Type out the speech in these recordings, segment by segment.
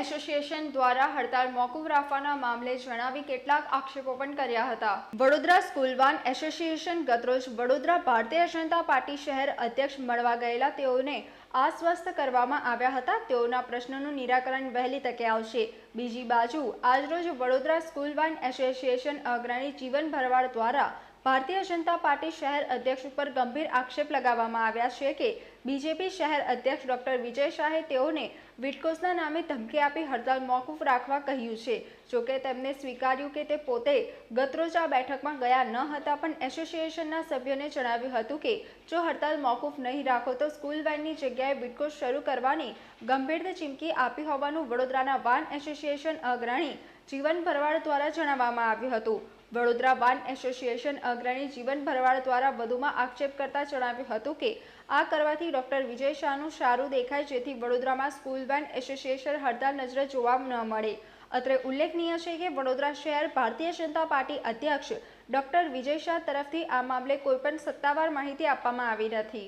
Association દ્વારા હડતાળ મોકૂફ રાખવાના મામલે જણાવી કેટલાક આક્ષેપો પણ કર્યા હતા. વડોદરા સ્કૂલ વાન એસોસિએશન ગતરોજ વડોદરા ભારતીય જનતા પાર્ટી શહેર અધ્યક્ષ મળવા ગયેલા તેઓને આશ્વસ્ત કરવામાં આવ્યા હતા. તેઓના પ્રશ્નોનું નિરાકરણ વહેલી તકે આવશે. બીજી બાજુ, આજરોજ વડોદરા સ્કૂલ વાન એસોસિએશન અગ્રણી જીવન ભરવાડ દ્વારા ભારતીય જનતા પાર્ટી શહેર અધ્યક્ષ ઉપર ગંભીર આક્ષેપ લગાવવામાં આવ્યા છે કે બીજેપી શહેર અધ્યક્ષ ડોક્ટર વિજય શાહે તેઓને વિટકોસના નામે ધમકી આપી હડતાલ મોકૂફ રાખવા કહ્યું છે. જોકે તેમને સ્વીકાર્યું કે તે પોતે ગતરોજ આ બેઠકમાં ગયા ન હતા, પણ એસોસિએશનના સભ્યોને જણાવ્યું હતું કે જો હડતાલ મોકૂફ નહીં રાખો તો સ્કૂલ વેનની જગ્યાએ વિટકોસ શરૂ કરવાની ગંભીર ચીમકી આપી હોવાનું વડોદરાના વાન એસોસિએશન અગ્રણી જીવન ભરવાડ દ્વારા જણાવવામાં આવ્યું હતું. વડોદરા વાન એસોસિએશન અગ્રણી જીવન ભરવાડ દ્વારા વધુમાં આક્ષેપ કરતા જણાવ્યું હતું કે, આ કરવાથી ડોક્ટર વિજય શાહનું સારું દેખાય જેથી વડોદરામાં સ્કૂલ વાન એસોસિએશન હડતાલ નજરે જોવા ન મળે. અત્રે ઉલ્લેખનીય છે કે, વડોદરા શહેર ભારતીય જનતા પાર્ટી અધ્યક્ષ ડોક્ટર વિજય શાહ તરફથી આ મામલે કોઈપણ સત્તાવાર માહિતી આપવામાં આવી નથી.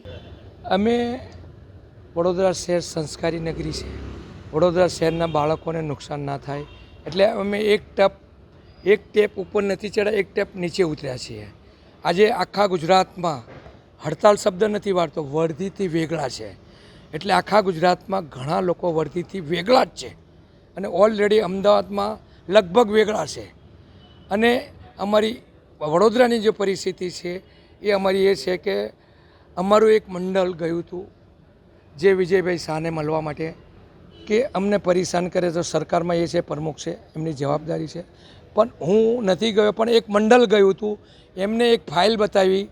અમે વડોદરા શહેર સંસ્કારી નગરી છે. વડોદરા શહેરના બાળકોને નુકસાન ના થાય. એટલે અમે એક ટપ એક ટેપ ઉપર નથી ચડ્યા, એક ટેપ નીચે ઉતર્યા છીએ. આજે આખા ગુજરાતમાં હડતાલ શબ્દ નથી વાળતો, વર્ધીથી વેગળા છે. એટલે આખા ગુજરાતમાં ઘણા લોકો વર્ધીથી વેગળા જ છે. અને ઓલરેડી અમદાવાદમાં લગભગ વેગળા છે. અને અમારી વડોદરાની જે પરિસ્થિતિ છે, એ અમારી એ છે કે અમારું એક મંડળ ગયું હતું, જે વિજયભાઈ શાહને મળવા માટે, કે અમને પરેશાન કરે તો સરકારમાં એ છે, પ્રમુખ છે, એમની જવાબદારી છે. પણ હું નથી ગયો, પણ એક મંડળ ગયું હતું એમને એક ફાઇલ બતાવી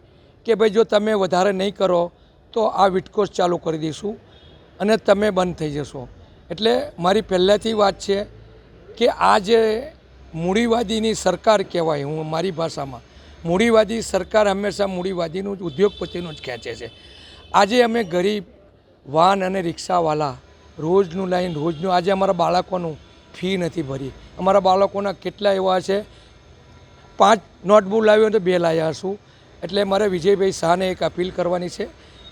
કે ભાઈ જો તમે વધારે નહીં કરો તો આ વિટકોસ ચાલુ કરી દઈશું અને તમે બંધ થઈ જશો. એટલે મારી પહેલાંથી વાત છે કે આ જે મૂડીવાદીની સરકાર કહેવાય, હું મારી ભાષામાં, મૂડીવાદી સરકાર હંમેશા મૂડીવાદીનું જ, ઉદ્યોગપતિનું જ ખેંચે છે. આજે અમે ગરીબ, વાહન અને રિક્ષાવાળા રોજનું લાઈન, રોજનું, આજે અમારા બાળકોનું ફી નથી ભરી. અમારા બાળકોના કેટલા એવા છે? પાંચ નોટબુક લાવ્યો તો બે લાવ્યા છું એટલે મારે વિજયભાઈ શાહને એક અપીલ કરવાની છે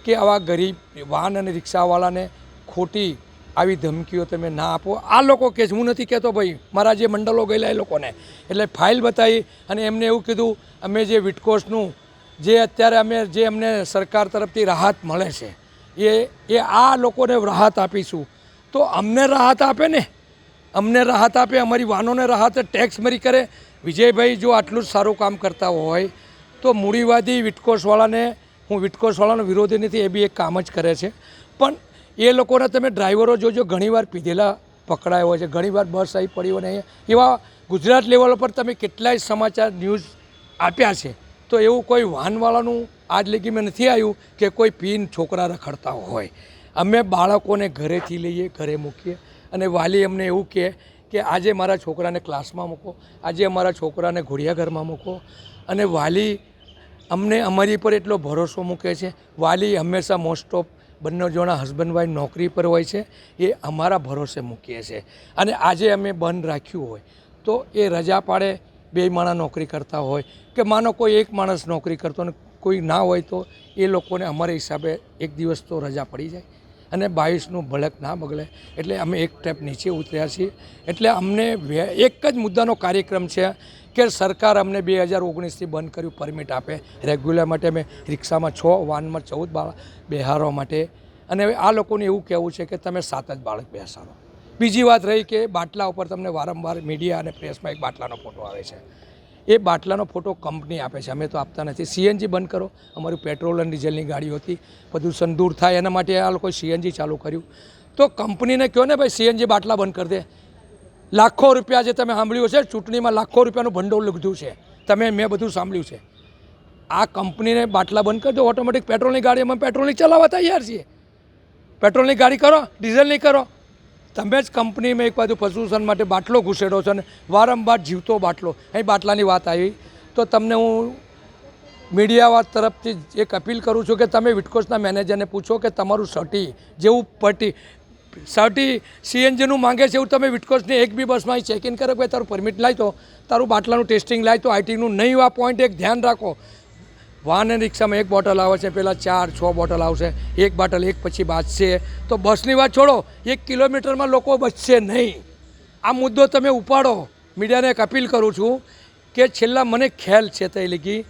કે આવા ગરીબ વાહન અને રિક્ષાવાળાને ખોટી આવી ધમકીઓ તમે ના આપો. આ લોકો કે હું નથી કહેતો ભાઈ, મારા જે મંડળો ગયેલા એ લોકોને. એટલે ફાઇલ બતાવી અને એમને એવું કીધું, અમે જે વિટકોસનું, જે અત્યારે અમે જે અમને સરકાર તરફથી રાહત મળે છે, એ એ આ લોકોને રાહત આપીશું. તો અમને રાહત આપે ને? અમને રાહત આપે, અમારી વાહનોને રાહત ટેક્સ મરી કરે. વિજયભાઈ, જો આટલું જ સારું કામ કરતા હોય, તો મૂડીવાદી વિટકોસવાળાને, હું વિટકોસવાળાનો વિરોધી નથી, એ બી એક કામ જ કરે છે. પણ એ લોકોને તમે ડ્રાઈવરો જોજો, ઘણીવાર પીધેલા પકડાયા હોય છે, ઘણીવાર બસ આવી પડી હોય ને એવા ગુજરાત લેવલ પર તમે કેટલાય સમાચાર, ન્યૂઝ આપ્યા છે, તો એવું કોઈ વાહનવાળાનું આજ લગીમાં નથી આવ્યું કે કોઈ પીન છોકરા રખડતા હોય. અમે બાળકોને ઘરેથી લઈએ, ઘરે મૂકીએ. અને વાલી અમને એવું કહે કે આજે મારા છોકરાને ક્લાસમાં મૂકો, આજે અમારા છોકરાને ઘોડિયાઘરમાં મૂકો. અને વાલી અમને અમારી પર એટલો ભરોસો મૂકે છે. વાલી હંમેશા મોસ્ટ ઓફ બંને જણા હસબન્ડ વાઈફ નોકરી પર હોય છે. એ અમારા ભરોસે મૂકીએ છીએ અને આજે અમે બંધ રાખ્યું હોય તો એ રજા પાડે બે માણસ નોકરી કરતા હોય કે માનો કોઈ એક માણસ નોકરી કરતો અને કોઈ ના હોય તો એ લોકોને અમારા હિસાબે એક દિવસ તો રજા પડી જાય. અને બાવીસનું ભડક ના બગડે. એટલે અમે એક સ્ટેપ નીચે ઉતર્યા છીએ. એટલે અમને એક જ મુદ્દાનો કાર્યક્રમ છે કે સરકાર અમને બે હજાર ઓગણીસથી બંધ કર્યું, પરમિટ આપે. રેગ્યુલર માટે અમે રિક્ષામાં છ, વાનમાં ચૌદ બાળક બેહારવા માટે. અને આ લોકોને એવું કહેવું છે કે તમે સાત જ બાળક બેસાડો. બીજી વાત રહી કે બાટલા ઉપર તમને વારંવાર મીડિયા અને પ્રેસમાં એક બાટલાનો ફોટો આવે છે. એ બાટલાનો ફોટો કંપની આપે છે. અમે તો આપતા નથી. સીએનજી બંધ કરો. અમારું પેટ્રોલ અને ડીઝલની ગાડીઓ હતી. પ્રદૂષણ દૂર થાય એના માટે આ લોકોએ સીએનજી ચાલુ કર્યું. તો કંપનીને કહો ને ભાઈ, સીએનજી બાટલા બંધ કરી દે. લાખો રૂપિયા જે તમે સાંભળ્યું છે ચૂંટણીમાં લાખો રૂપિયાનું ભંડોળ લીધું છે. તમે, મેં બધું સાંભળ્યું છે. આ કંપનીને બાટલા બંધ કરી દો. ઓટોમેટિક પેટ્રોલની ગાડી અમે પેટ્રોલની ચલાવવા તૈયાર છીએ. પેટ્રોલની ગાડી કરો, ડીઝલની કરો. તમે જ કંપનીમાં એક બાજુ પ્રદૂષણ માટે બાટલો ઘૂસેડો છો ને વારંવાર જીવતો બાટલો. અહીં બાટલાની વાત આવી. તો તમને હું મીડિયા તરફથી એક અપીલ કરું છું કે તમે વિટકોસના મેનેજરને પૂછો કે તમારું સર્ટી જેવું પટી, સર્ટી સીએનજીનું માંગે છે એવું તમે વિટકોસની એક બી બસમાં ચેક ઇન કરો કે તારું પરમિટ લાવી તો, તારું બાટલાનું ટેસ્ટિંગ લાવી તો આઈટીનું નહીં આ પોઈન્ટ એક ધ્યાન રાખો. વાહન અને રિક્ષામાં એક બોટલ આવે છે, પહેલાં ચાર, છ બોટલ આવશે, એક બોટલ, એક પછી બાજશે. તો બસની વાત છોડો, એક કિલોમીટરમાં લોકો બચશે નહીં. આ મુદ્દો તમે ઉપાડો. મીડિયાને એક અપીલ કરું છું કે છેલ્લા મને ખ્યાલ છે તે લીધી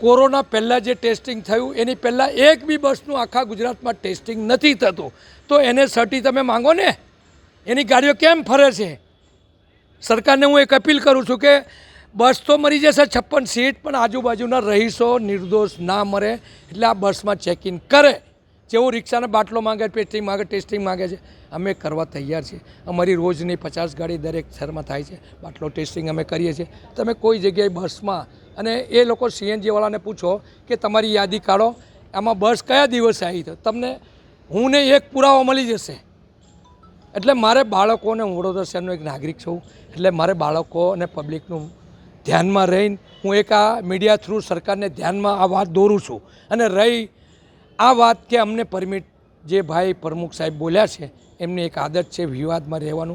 કોરોના પહેલાં જે ટેસ્ટિંગ થયું, એની પહેલાં એક બી બસનું આખા ગુજરાતમાં ટેસ્ટિંગ નથી થતું. તો એને સર્ટી તમે માંગો ને? એની ગાડીઓ કેમ ફરે છે? સરકારને હું એક અપીલ કરું છું કે બસ તો મરી જશે, છપ્પન સીટ, પણ આજુબાજુના રહીશો નિર્દોષ ના મરે, એટલે આ બસમાં ચેક ઇન કરે. જેવું રિક્ષાના બાટલો માગે ટેસ્ટિંગ માગે, ટેસ્ટિંગ માંગે છે, અમે કરવા તૈયાર છીએ. અમારી રોજની પચાસ ગાડી દરેક શહેરમાં થાય છે, બાટલો ટેસ્ટિંગ અમે કરીએ છીએ. તમે કોઈ જગ્યાએ બસમાં, અને એ લોકો સીએનજીવાળાને પૂછો કે તમારી યાદી કાઢો, આમાં બસ કયા દિવસે આવી તો તમને, હું ને એક પુરાવો મળી જશે. એટલે મારે બાળકોને, હું વડોદરા શહેરનો એક નાગરિક છું, એટલે મારે બાળકો અને પબ્લિકનું ધ્યાનમાં રહીને હું એક આ મીડિયા થ્રુ સરકારને ધ્યાનમાં આ વાત દોરું છું. અને રહી આ વાત કે અમને પરમિટ જે ભાઈ પ્રમુખ સાહેબ બોલ્યા છે, એમની એક આદત છે વિવાદમાં રહેવાનું.